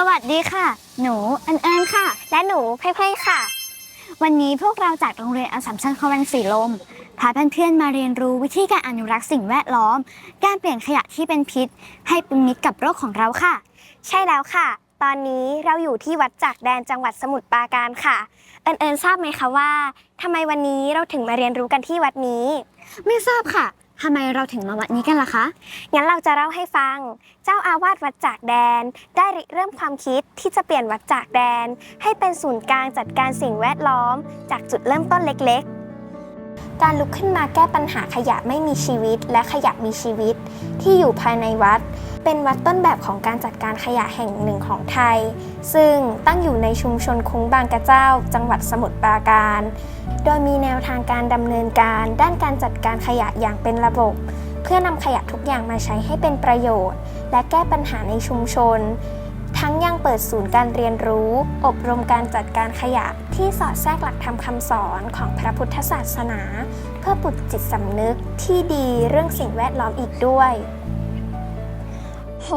สวัสดีค่ะ หนูอันเอิญค่ะ และหนูเพลยๆค่ะ วันนี้พวกเราจากโรงเรียนอัสสัมชัญคอนแวนสีลม พาเพื่อนๆมาเรียนรู้วิธีการอนุรักษ์สิ่งแวดล้อม การเปลี่ยนขยะที่เป็นพิษ ให้เป็นมิตรกับโลกของเราค่ะ ใช่แล้วค่ะ ตอนนี้เราอยู่ที่วัดจากแดนจังหวัดสมุทรปราการค่ะ เอิญเอิญทราบไหมคะว่าทำไมวันนี้เราถึงมาเรียนรู้กันที่วัดนี้ ไม่ทราบค่ะ ทำไมเราถึงมาวัดนี้กันล่ะคะ งั้นเราจะเล่าให้ฟัง เจ้าอาวาสวัดจากแดน ได้ริเริ่มความคิดที่จะเปลี่ยนวัดจากแดน ให้เป็นศูนย์กลางจัดการสิ่งแวดล้อม จากจุดเริ่มต้นเล็กๆ การลุกขึ้นมาแก้ปัญหาขยะไม่มีชีวิตและขยะมีชีวิต ที่อยู่ภายในวัด เป็นวัดต้นแบบของการจัดการขยะแห่งหนึ่งของไทย ซึ่งตั้งอยู่ในชุมชนคุ้งบางกระเจ้า จังหวัดสมุทรปราการ โดยมีแนวทางการดำเนินการด้านการจัดการขยะอย่างเป็นระบบ เพื่อนำขยะทุกอย่างมาใช้ให้เป็นประโยชน์ และแก้ปัญหาในชุมชนทั้งยังเปิดศูนย์การเรียนรู้ อบรมการจัดการขยะที่สอดแทรกหลักธรรมคำสอนของพระพุทธศาสนา เพื่อปลุกจิตสำนึกที่ดีเรื่องสิ่งแวดล้อมอีกด้วย โห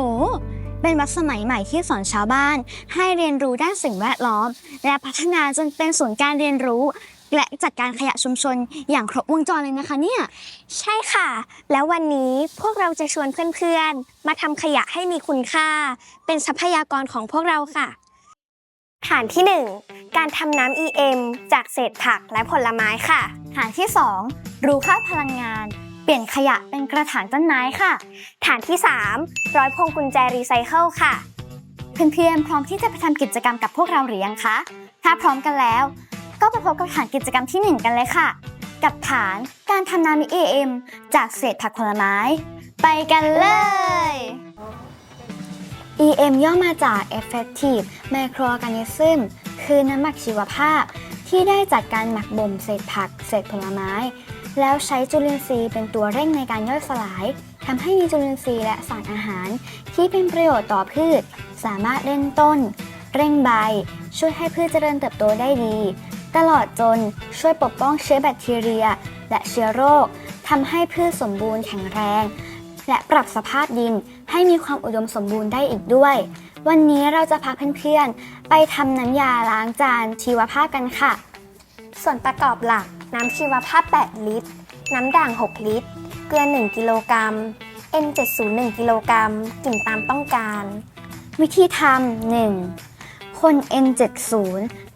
เป็นวัดสมัยใหม่ที่สอนชาวบ้าน ให้เรียนรู้ด้านสิ่งแวดล้อม และพัฒนาจนเป็นศูนย์การเรียนรู้ และจัดการขยะชุมชนอย่างครบวงจรเลยนะคะเนี่ย ใช่ค่ะ แล้ววันนี้พวกเราจะชวนเพื่อนๆ มาทำขยะให้มีคุณค่า เป็นทรัพยากรของพวกเราค่ะ ฐานที่ 1 การทำน้ำ EM จากเศษผักและผลไม้ค่ะ ฐานที่ 2 รู้ค่าพลังงาน เปลี่ยนขยะเป็นกระถางต้นไม้ค่ะ ฐานที่ 3 ร้อยพวงกุญแจรีไซเคิลค่ะ เพื่อนๆพร้อมที่จะไปทำกิจกรรมกับพวกเราหรือยังคะ ถ้าพร้อมกันแล้ว ก็ไปพบกับฐานกิจกรรมที่ 1 กันเลยค่ะ กับฐานการทำน้ำ EM จากเศษผักผลไม้ ไปกันเลย EM ย่อมาจาก Effective Microorganism คือน้ำหมักชีวภาพ ที่ได้จากการหมักบ่มเศษผัก เศษผลไม้ แล้วใช้จุลินทรีย์เป็นตัวเร่งในการย่อยสลายทำให้มีจุลินทรีย์และสารอาหาร ที่เป็นประโยชน์ต่อพืช สามารถเร่งต้น เร่งใบ ช่วยให้พืชเจริญเติบโตได้ดี ตลอดจนช่วยปกป้องเชื้อแบคทีเรีย และเชื้อโรคทำให้พืชสมบูรณ์แข็งแรง และปรับสภาพดินให้มีความอุดมสมบูรณ์ได้อีกด้วย วันนี้เราจะพาเพื่อนๆไปทำน้ำยาล้างจานชีวภาพกันค่ะ ส่วนประกอบหลัก น้ำชีวภาพ 8 ลิตร น้ำด่าง 6 ลิตร เกลือ 1 กิโลกรัม N701 กิโลกรัมกลิ่นตามต้องการ วิธีทำ 1. คน N70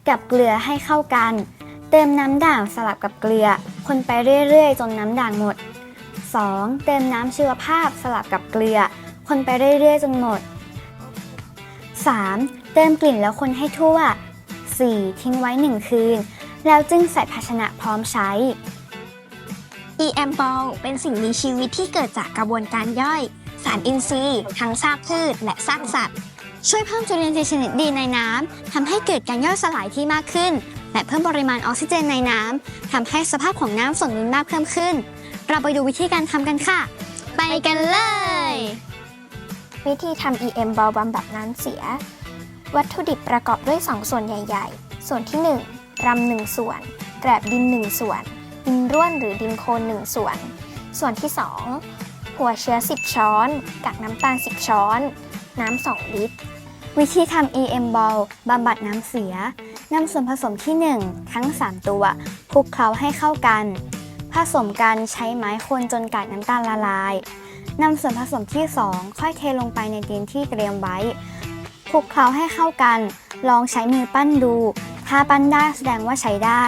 กับเกลือให้เข้ากัน เติมน้ำด่างสลับกับเกลือ คนไปเรื่อยๆ จนน้ำด่างหมด 2. เติมน้ำชีวภาพสลับกับเกลือ คนไปเรื่อยๆ จนหมด 3. เติมกลิ่นแล้วคนให้ทั่ว 4. ทิ้งไว้ 1 คืน แล้วจึงใส่ภาชนะพร้อมใช้ EM ball เป็นสิ่งมีชีวิตที่เกิดจากกระบวนการย่อย สารอินทรีย์ ทั้งซากพืช และซากสัตว์ ช่วยเพิ่มจุลินทรีย์ชนิดดีในน้ำทำให้เกิดการย่อยสลายที่มากขึ้น และเพิ่มปริมาณออกซิเจนในน้ำทำให้สภาพของน้ำสมดุลมากเพิ่มขึ้น เราไปดูวิธีการทำกันค่ะ ไปกันเลย วิธีทำ EM ball บำบัดน้ำเสีย วัตถุดิบประกอบด้วย 2 ส่วนใหญ่ ๆ ส่วนที่ 1 รำ1ส่วน แกลบดิน1ส่วน ดินร่วนหรือดินโคลน1ส่วน ส่วนที่2หัวเชื้อ 10 ช้อน กากน้ำตาล 10 ช้อน น้ำ 2 ลิตร วิธีทำ EM ball บำบัดน้ำเสีย นำส่วนผสมที่ 1 ทั้ง 3 ตัวคลุกเคล้าให้เข้ากัน ผสมกันใช้ไม้คนจนกากน้ำตาลละลาย นำส่วนผสมที่ 2 ค่อยเทลงไปในดินที่เตรียมไว้คลุกเคล้าให้เข้ากัน ลองใช้มือปั้นดู ถ้าปั้นได้แสดงว่าใช้ได้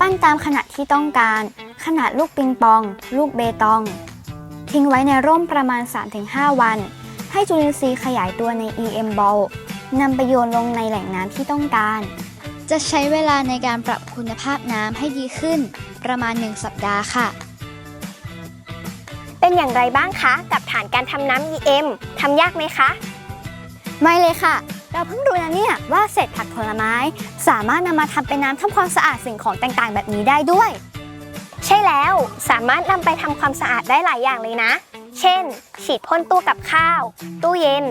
ปั้นตามขนาดที่ต้องการ ขนาดลูกปิงปอง ลูกเบตอง ทิ้งไว้ในร่มประมาณ 3-5 วัน ให้จุลินทรีย์ขยายตัวใน EM ball นำไปโยนลงในแหล่งน้ำที่ต้องการ จะใช้เวลาในการปรับคุณภาพน้ำให้ดีขึ้น ประมาณ 1 สัปดาห์ค่ะ เป็นอย่างไรบ้างคะ กับฐานการทำน้ำ EM ทำยากไหมคะ ไม่เลยค่ะ เราเพิ่งรู้นะเนี่ยว่าเศษผักผลไม้ สามารถนำมาทำเป็นน้ำทำความสะอาดสิ่งของต่างๆ แบบนี้ได้ด้วย ใช่แล้วสามารถนำไปทำความสะอาดได้หลายอย่างเลยนะ เช่น ฉีดพ่นตู้กับข้าว ตู้เย็น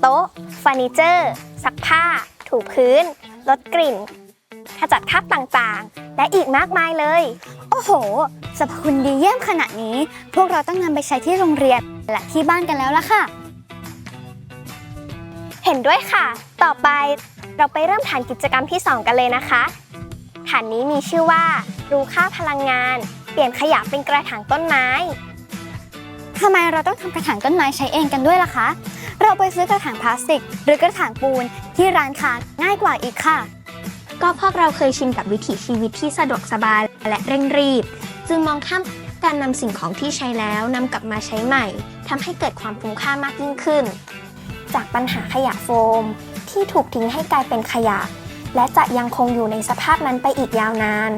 โต๊ะเฟอร์นิเจอร์ซักผ้า ถูพื้น ลดกลิ่นขจัดคราบต่างๆ และอีกมากมายเลย โอ้โหสรรพคุณดีเยี่ยมขนาดนี้ พวกเราต้องนำไปใช้ที่โรงเรียนและที่บ้านกันแล้วล่ะค่ะ เห็นด้วยค่ะ ต่อไปเราไปเริ่มฐานกิจกรรมที่ 2 กันเลยนะคะ ฐานนี้มีชื่อว่า รู้ค่าพลังงาน เปลี่ยนขยะเป็นกระถางต้นไม้ทำไมเราต้องทำกระถางต้นไม้ใช้เองกันด้วยล่ะคะ เราไปซื้อกระถางพลาสติก หรือกระถางปูนที่ร้านค้าง่ายกว่าอีกค่ะ ก็พวกเราเคยชินกับวิถีชีวิตที่สะดวกสบายและเร่งรีบ จึงมองข้ามการนำสิ่งของที่ใช้แล้วนำกลับมาใช้ใหม่ทำให้เกิดความคุ้มค่ามากยิ่งขึ้น จากปัญหาขยะโฟม ที่ถูกทิ้งให้กลายเป็นขยะ และจะยังคงอยู่ในสภาพนั้นไปอีกยาวนาน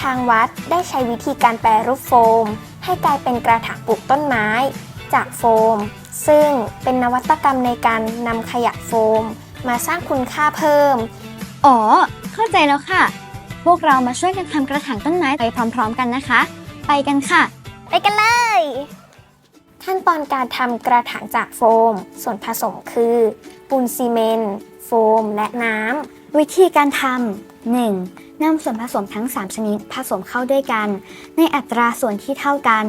ทางวัดได้ใช้วิธีการแปรรูปโฟม ให้กลายเป็นกระถางปลูกต้นไม้ จากโฟม ซึ่งเป็นนวัตกรรมในการนำขยะโฟม มาสร้างคุณค่าเพิ่ม อ๋อ เข้าใจแล้วค่ะ พวกเรามาช่วยกันทำกระถางต้นไม้ไปพร้อม ๆ กันนะคะ ไปกันค่ะ ไปกันเลย ขั้นตอนการทำกระถางจากโฟม ส่วนผสมคือ ปูนซีเมนต์โฟม และน้ำ วิธีการทำ 1. นำส่วนผสมทั้ง 3 ชนิดผสมเข้าด้วยกัน ในอัตราส่วนที่เท่ากัน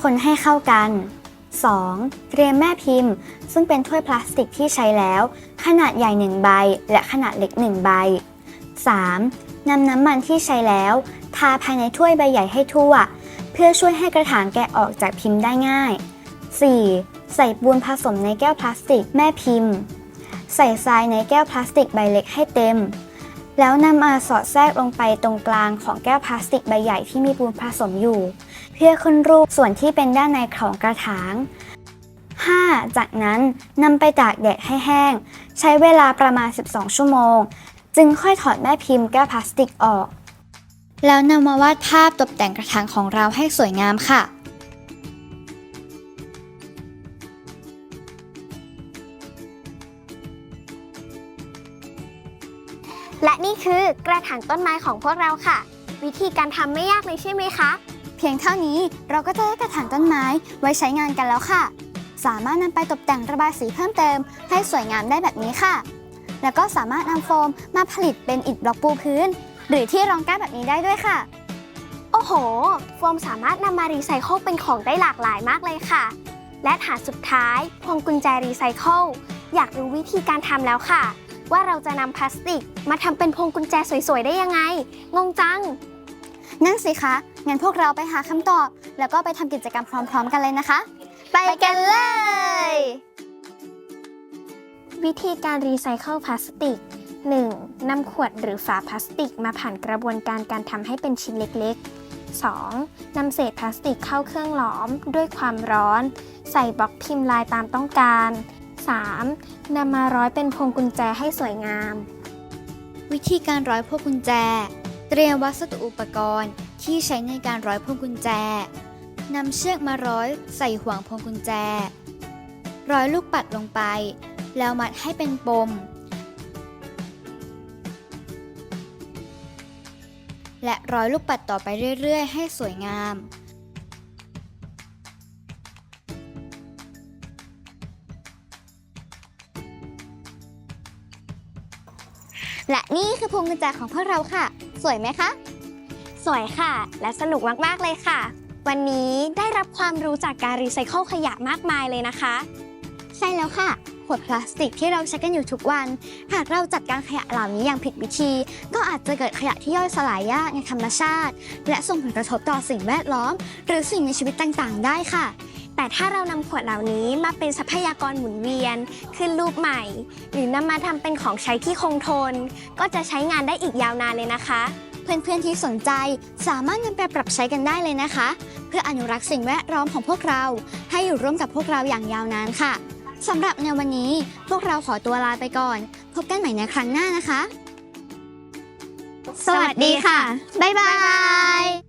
คนให้เข้ากัน 2. เตรียมแม่พิมพ์ ซึ่งเป็นถ้วยพลาสติกที่ใช้แล้ว ขนาดใหญ่ 1 ใบ และขนาดเล็ก 1 ใบ 3. นำน้ำมันที่ใช้แล้ว ทาภายในถ้วยใบใหญ่ให้ทั่ว เพื่อช่วยให้กระถางแกะออกจากพิมพ์ได้ง่าย 4. ใส่ปูนผสมในแก้วพลาสติกแม่พิมพ์ ใส่ทรายในแก้วพลาสติกใบเล็กให้เต็ม แล้วนำมาสอดแทรกลงไปตรงกลางของแก้วพลาสติกใบใหญ่ที่มีปูนผสมอยู่ เพื่อขึ้นรูปส่วนที่เป็นด้านในของกระถาง 5. จากนั้นนำไปตากแดดให้แห้ง ใช้เวลาประมาณ 12 ชั่วโมง จึงค่อยถอดแม่พิมพ์แก้วพลาสติกออก แล้วนำมาวาดภาพตกแต่งกระถางของเราให้สวยงามค่ะ และนี่คือกระถางต้นไม้ของพวกเราค่ะ วิธีการทำไม่ยากเลยใช่ไหมคะ เพียงเท่านี้เราก็จะได้กระถางต้นไม้ไว้ใช้งานกันแล้วค่ะ สามารถนำไปตกแต่งระบายสีเพิ่มเติม ให้สวยงามได้แบบนี้ค่ะ แล้วก็สามารถนำโฟมมาผลิตเป็นอิฐบล็อกปูพื้น หรือที่รองแก้วแบบนี้ได้ด้วยค่ะ โอ้โห โฟมสามารถนำมารีไซเคิลเป็นของได้หลากหลายมากเลยค่ะ และฐานสุดท้ายพวงกุญแจรีไซเคิลอยากรู้วิธีการทำแล้วค่ะ ว่าเราจะนำพลาสติก มาทำเป็นพวงกุญแจสวยๆ ได้ยังไง งงจัง นั่นสิคะ งั้นพวกเราไปหาคำตอบ แล้วก็ไปทำกิจกรรมพร้อม ๆ กันเลยนะคะ ไปกันเลย วิธีการรีไซเคิลพลาสติก 1. นำขวดหรือฝาพลาสติกมาผ่านกระบวนการการทำให้เป็นชิ้นเล็ก ๆ 2. นำเศษพลาสติกเข้าเครื่องหลอมด้วยความร้อน ใส่บล็อกพิมพ์ลายตามต้องการ 3. นำมาร้อยเป็นพวงกุญแจให้สวยงาม วิธีการร้อยพวงกุญแจ เตรียมวัสดุอุปกรณ์ที่ใช้ในการร้อยพวงกุญแจนำเชือกมาร้อยใส่ห่วงพวงกุญแจ ร้อยลูกปัดลงไป แล้วมัดให้เป็นปม และร้อยลูกปัดต่อไปเรื่อยๆ ให้สวยงาม นี่คือพวงกุญแจของพวกเราค่ะ สวยไหมคะ สวยค่ะ และสนุกมากๆเลยค่ะ วันนี้ได้รับความรู้จากการรีไซเคิลขยะมากมายเลยนะคะ ใช่แล้วค่ะ ขวดพลาสติกที่เราใช้กันอยู่ทุกวัน หากเราจัดการขยะเหล่านี้อย่างผิดวิธี ก็อาจจะเกิดขยะที่ย่อยสลายยากในธรรมชาติ และส่งผลกระทบต่อสิ่งแวดล้อม หรือสิ่งมีชีวิตต่างๆ ได้ค่ะ แต่ถ้าเรานำขวดเหล่านี้มาเป็นทรัพยากรหมุนเวียน ขึ้นรูปใหม่ หรือนำมาทำเป็นของใช้ที่คงทน ก็จะใช้งานได้อีกยาวนานเลยนะคะ เพื่อนๆที่สนใจสามารถนำไปปรับใช้กันได้เลยนะคะ เพื่ออนุรักษ์สิ่งแวดล้อมของพวกเรา ให้อยู่ร่วมกับพวกเราอย่างยาวนานค่ะสำหรับในวันนี้พวกเราขอตัวลาไปก่อน พบกันใหม่ในครั้งหน้านะคะ สวัสดีค่ะ บ๊ายบาย